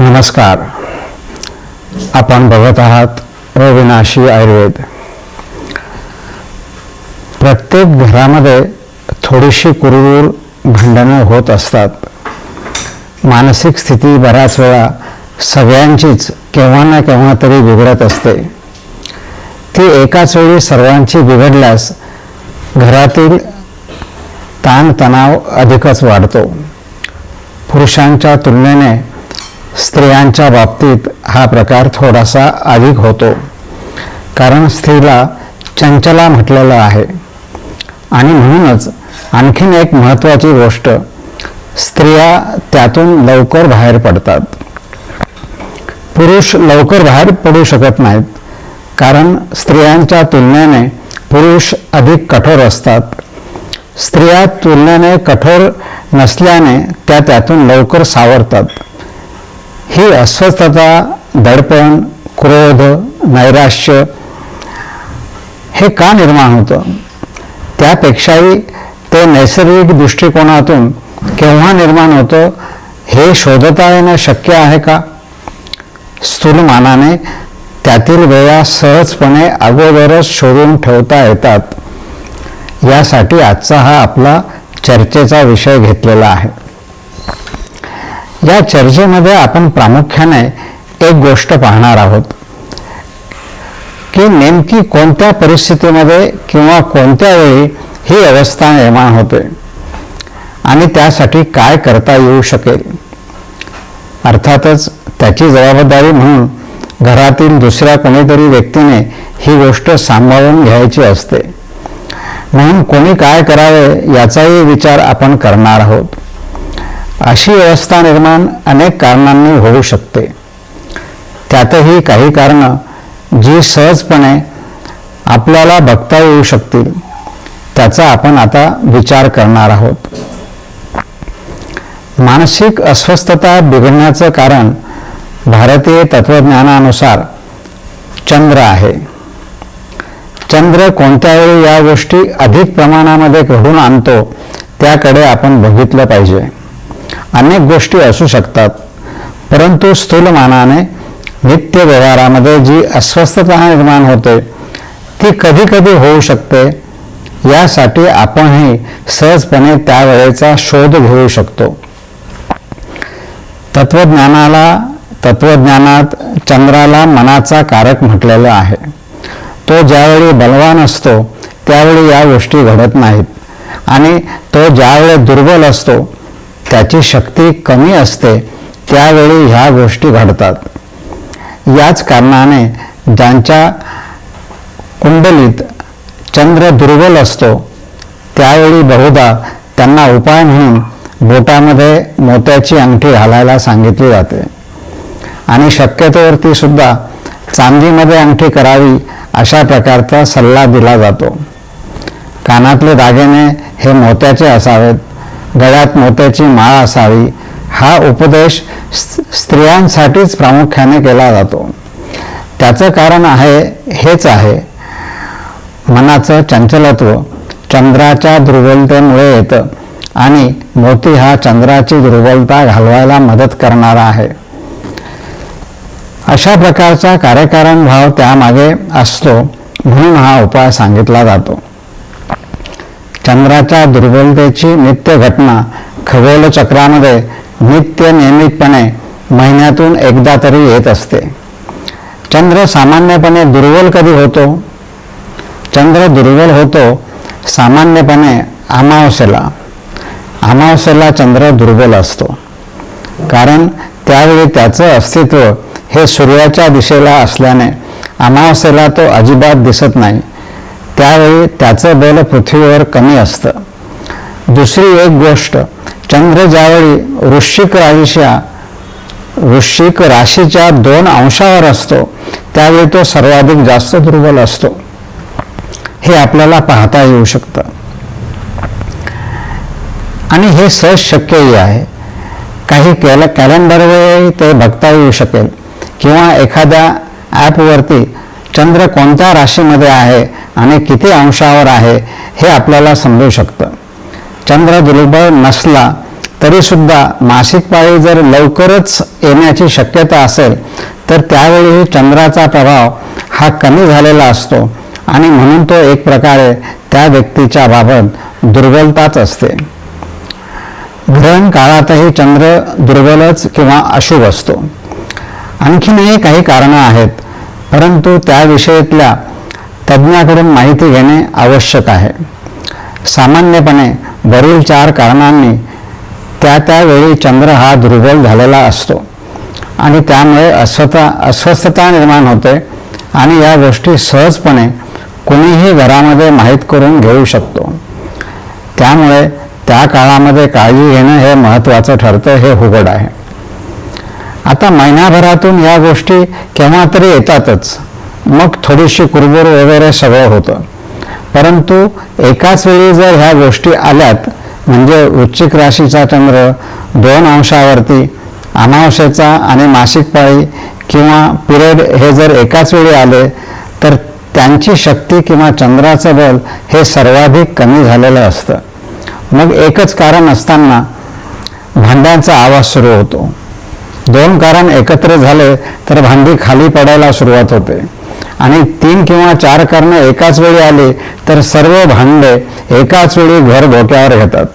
नमस्कार. आपण बघत आहात अविनाशी आयुर्वेद. प्रत्येक घरामध्ये थोडीशी कुरबुर भांडणं होत असतात. मानसिक स्थिती बऱ्याच वेळा सगळ्यांचीच केव्हा ना केव्हा तरी बिघडत असते. ती एकाच वेळी सर्वांची बिघडल्यास घरातील ताणतणाव अधिकच वाढतो. पुरुषांच्या तुलनेने स्त्रियांच्या बाबतीत हा प्रकार थोडासा अधिक होतो. कारण स्त्रीला चंचला म्हटलेलं आहे. आणि म्हणूनच आणखीन एक महत्त्वाची गोष्ट स्त्रिया त्यातून लवकर बाहेर पडतात. पुरुष लवकर बाहेर पडू शकत नाहीत कारण स्त्रियांच्या तुलनेने पुरुष अधिक कठोर असतात. स्त्रिया तुलनेने कठोर नसल्याने त्या त्यातून लवकर सावरतात. ही अस्वस्थता दडपण क्रोध नैराश्य हे का निर्माण होतं? त्यापेक्षाही ते नैसर्गिक दृष्टिकोनातून केव्हा निर्माण होतं हे शोधता येणं शक्य आहे का? स्थूलमानाने त्यातील वेळा सहजपणे अगोदरच शोधून ठेवता येतात. यासाठी आजचा हा आपला चर्चेचा विषय घेतलेला आहे. या चर्चेमध्ये आपण प्रामुख्याने एक गोष्ट पाहणार आहोत की नेमकी कोणत्या परिस्थितीमध्ये किंवा कोणत्या वेळी ही अवस्था निर्माण होते आणि त्यासाठी काय करता येऊ शकेल. अर्थातच त्याची जबाबदारी म्हणून घरातील दुसऱ्या कोणीतरी व्यक्तीने ही गोष्ट सांभाळून घ्यायची असते. म्हणून कोणी काय करावे याचाही विचार आपण करणार आहोत. अशी व्यवस्था निर्माण अनेक कारणांनी होऊ शकते. त्यातही काही कारणं जी सहजपणे आपल्याला बघता येऊ शकतील त्याचा आपण आता विचार करणार आहोत. मानसिक अस्वस्थता बिघडण्याचं कारण भारतीय तत्वज्ञानानुसार चंद्र आहे. चंद्र कोणत्या वेळी या गोष्टी अधिक प्रमाणामध्ये घडून आणतो त्याकडे आपण बघितलं पाहिजे. अनेक गोष्टी असू शकतात. परंतु स्थूलमानाने नित्य व्यवहारामध्ये जी अस्वस्थता निर्माण होते ती कधी कधी होऊ शकते. यासाठी आपणही सहजपणे त्यावेळेचा शोध घेऊ शकतो. तत्वज्ञानाला तत्वज्ञानात चंद्राला मनाचा कारक म्हटलेलं आहे. तो ज्यावेळी बलवान असतो त्यावेळी या गोष्टी घडत नाहीत. आणि तो ज्यावेळी दुर्बल असतो त्याची शक्ती कमी असते त्यावेळी ह्या गोष्टी घडतात. याच कारणाने ज्यांच्या कुंडलीत चंद्र दुर्बल असतो त्यावेळी बहुधा त्यांना उपाय म्हणून बोटामध्ये मोत्याची अंगठी घालायला सांगितली जाते. आणि शक्यतोवरती सुद्धा चांदीमध्ये अंगठी करावी अशा प्रकारचा सल्ला दिला जातो. कानातले दागिने हे मोत्याचे असावेत. गळ्यात मोत्याची माळ असावी हा उपदेश स्त्रियांसाठीच प्रामुख्याने केला जातो. त्याचं कारण आहे हेच आहे. मनाचं चंचलत्व चंद्राच्या दुर्बलतेमुळे येतं आणि मोती हा चंद्राची दुर्बलता घालवायला मदत करणारा आहे. अशा प्रकारचा कार्यकारण भाव त्यामागे असतो म्हणून हा उपाय सांगितला जातो. चंद्राच्या दुर्बलतेची नित्य घटना खगोलचक्रामध्ये नित्य नियमितपणे महिन्यातून एकदा तरी येत असते. चंद्र सामान्यपणे दुर्बल कधी होतो? चंद्र दुर्बल होतो सामान्यपणे अमावस्येला. अमावस्येला चंद्र दुर्बल असतो. कारण त्यावेळी त्याचं अस्तित्व हे सूर्याच्या दिशेला असल्याने अमावस्येला तो अजिबात दिसत नाही. त्यावेळी त्याचं बल पृथ्वीवर कमी असतं. दुसरी एक गोष्ट चंद्र ज्यावेळी वृश्चिक राशीच्या वृश्चिक राशीच्या दोन अंशावर असतो. त्यावेळी तो सर्वाधिक जास्त दुर्बल असतो. हे आपल्याला पाहता येऊ शकतं. आणि हे सहज शक्यही आहे. काही कॅल कॅलेंडरवर ते बघता येऊ शकेल. किंवा एखाद्या ॲपवरती चंद्र कोणत्या राशीमध्ये आहे आणि किती अंशावर आहे हे आपल्याला समजू शकतं. चंद्र दुर्बळ नसला तरीसुद्धा मासिक पाळी जर लवकरच येण्याची शक्यता असेल तर त्यावेळी चंद्राचा प्रभाव हा कमी झालेला असतो आणि म्हणून तो एक प्रकारे त्या व्यक्तीच्या बाबत दुर्बलताच असते. ग्रहण काळातही चंद्र दुर्बलच किंवा अशुभ असतो. आणखीनही काही कारणं आहेत परंतु त्या विषयातल्या तज्ज्ञाकडून माहिती घेणे आवश्यक आहे. सामान्यपणे वरील चार कारणांनी त्या त्यावेळी चंद्र हा दुर्बल झालेला असतो आणि त्यामुळे अस्वता अस्वस्थता निर्माण होते आणि या गोष्टी सहजपणे कुणीही घरामध्ये माहीत करून घेऊ शकतो. त्यामुळे त्या काळामध्ये काळजी घेणं हे महत्त्वाचं ठरतं हे उघड आहे. आता महिनाभरातून या गोष्टी केव्हा तरी येतातच. मग थोडीशी कुरबुर वगैरे सगळं होतं. परंतु एकाच वेळी जर ह्या गोष्टी आल्यात म्हणजे वृश्चिक राशीचा चंद्र दोन अंशावरती अमावस्येचा आणि मासिक पाळी किंवा पिरियड हे जर एकाच वेळी आले तर त्यांची शक्ती किंवा चंद्राचं बल हे सर्वाधिक कमी झालेलं असतं. मग एकच कारण असताना भांड्यांचा आवाज सुरू होतो. दोन कारण एकत्र झाले तर भांडी खाली पडायला सुरुवात होते. आणि तीन किंवा चार कारणं एकाच वेळी आली तर सर्व भांडे एकाच वेळी घर डोक्यावर घेतात.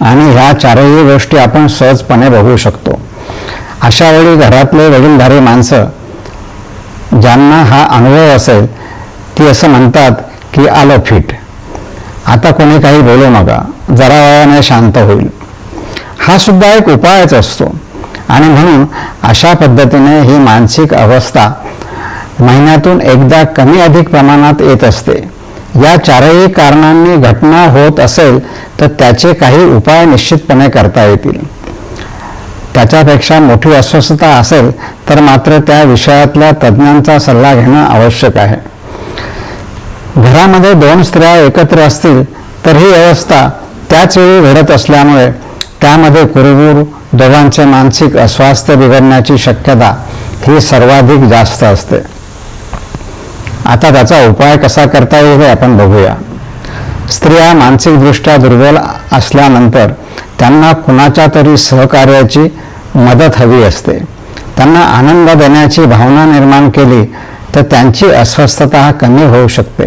आणि ह्या चारही गोष्टी आपण सहजपणे बघू शकतो. अशा वेळी घरातले वडीलधारी माणसं ज्यांना हा अनुभव असेल ती असं म्हणतात की आलं फिट. आता कोणी काही बोलू नका जरा वेळाने शांत होईल. हा सुद्धा एक उपायच असतो. आणि म्हणून अशा पद्धतीने ही मानसिक अवस्था महिन्यातून एकदा कमी अधिक प्रमाणात येत असते. या चारही कारणांनी घटना होत असेल तर त्याचे काही उपाय निश्चितपणे करता येतील. त्याच्यापेक्षा मोठी अस्वस्थता असेल तर मात्र त्या विषयातल्या तज्ज्ञांचा सल्ला घेणं आवश्यक आहे. घरामध्ये दोन स्त्रिया एकत्र असतील तर ही अवस्था त्याच वेळी घडत असल्यामुळे त्यामध्ये कुरुगुर दोघांचे मानसिक अस्वास्थ्य बिघडण्याची शक्यता ही सर्वाधिक जास्त असते. आता त्याचा उपाय कसा करता येईल हे आपण बघूया. स्त्रिया मानसिकदृष्ट्या दुर्बल असल्यानंतर त्यांना कुणाच्या तरी सहकार्याची मदत हवी असते. त्यांना आनंद देण्याची भावना निर्माण केली तर त्यांची अस्वस्थता कमी होऊ शकते.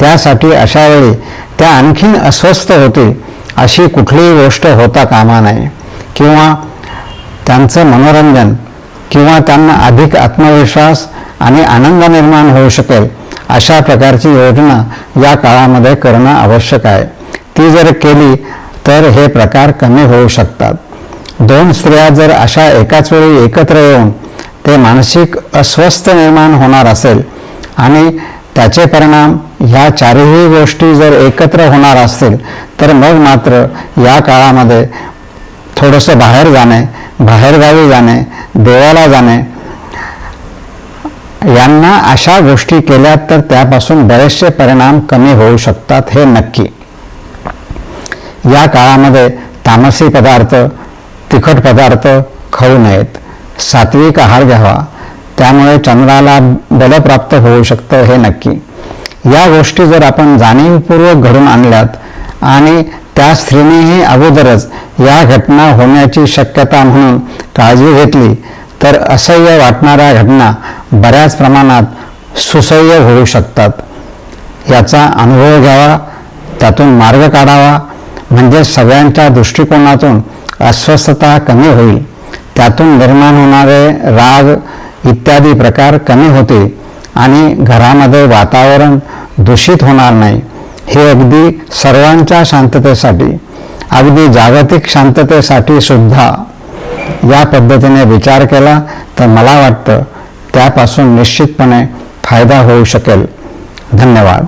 त्यासाठी अशावेळी त्या आणखीन अस्वस्थ होतील अशी कुठलीही गोष्ट होता कामा नये किंवा त्यांचं मनोरंजन किंवा त्यांना अधिक आत्मविश्वास आणि आनंद निर्माण होऊ शकेल अशा प्रकारची योजना या काळामध्ये करणं आवश्यक आहे. ती जर केली तर हे प्रकार कमी होऊ शकतात. दोन स्त्रिया जर अशा एकाच वेळी एकत्र येऊन ते मानसिक अस्वस्थ निर्माण होणार असेल आणि त्याचे परिणाम ह्या चारही गोष्टी जर एकत्र होणार असतील तर मग मात्र या काळामध्ये थोडंसं बाहेर जाणे बाहेरगावी जाणे देवाला जाणे यांना अशा गोष्टी केल्या तर त्यापासून बरेचसे परिणाम कमी होऊ शकतात हे नक्की. या काळामध्ये तामसी पदार्थ तिखट पदार्थ खाऊ नयेत. सात्विक आहार घ्यावा. त्यामुळे चंद्राला बल प्राप्त होऊ शकतं हे नक्की. या गोष्टी जर आपण जाणीवपूर्वक घडून आणल्यात आणि त्या स्त्रीनेही अगोदरच या घटना होण्याची शक्यता म्हणून काळजी घेतली तर असह्य वाटणाऱ्या घटना बऱ्याच प्रमाणात सुसह्य होऊ शकतात. याचा अनुभव घ्यावा त्यातून मार्ग काढावा म्हणजे सगळ्यांच्या दृष्टिकोनातून अस्वस्थता कमी होईल. त्यातून निर्माण होणारे राग इत्यादी प्रकार कमी होते आणि घरामध्ये वातावरण दूषित होणार नाही. हे अगदी सर्वांच्या शांततेसाठी अगदी जागतिक शांततेसाठी सुद्धा या पद्धतीने विचार केला तर मला वाटतं त्यापासून निश्चितपणे फायदा होऊ शकेल. धन्यवाद.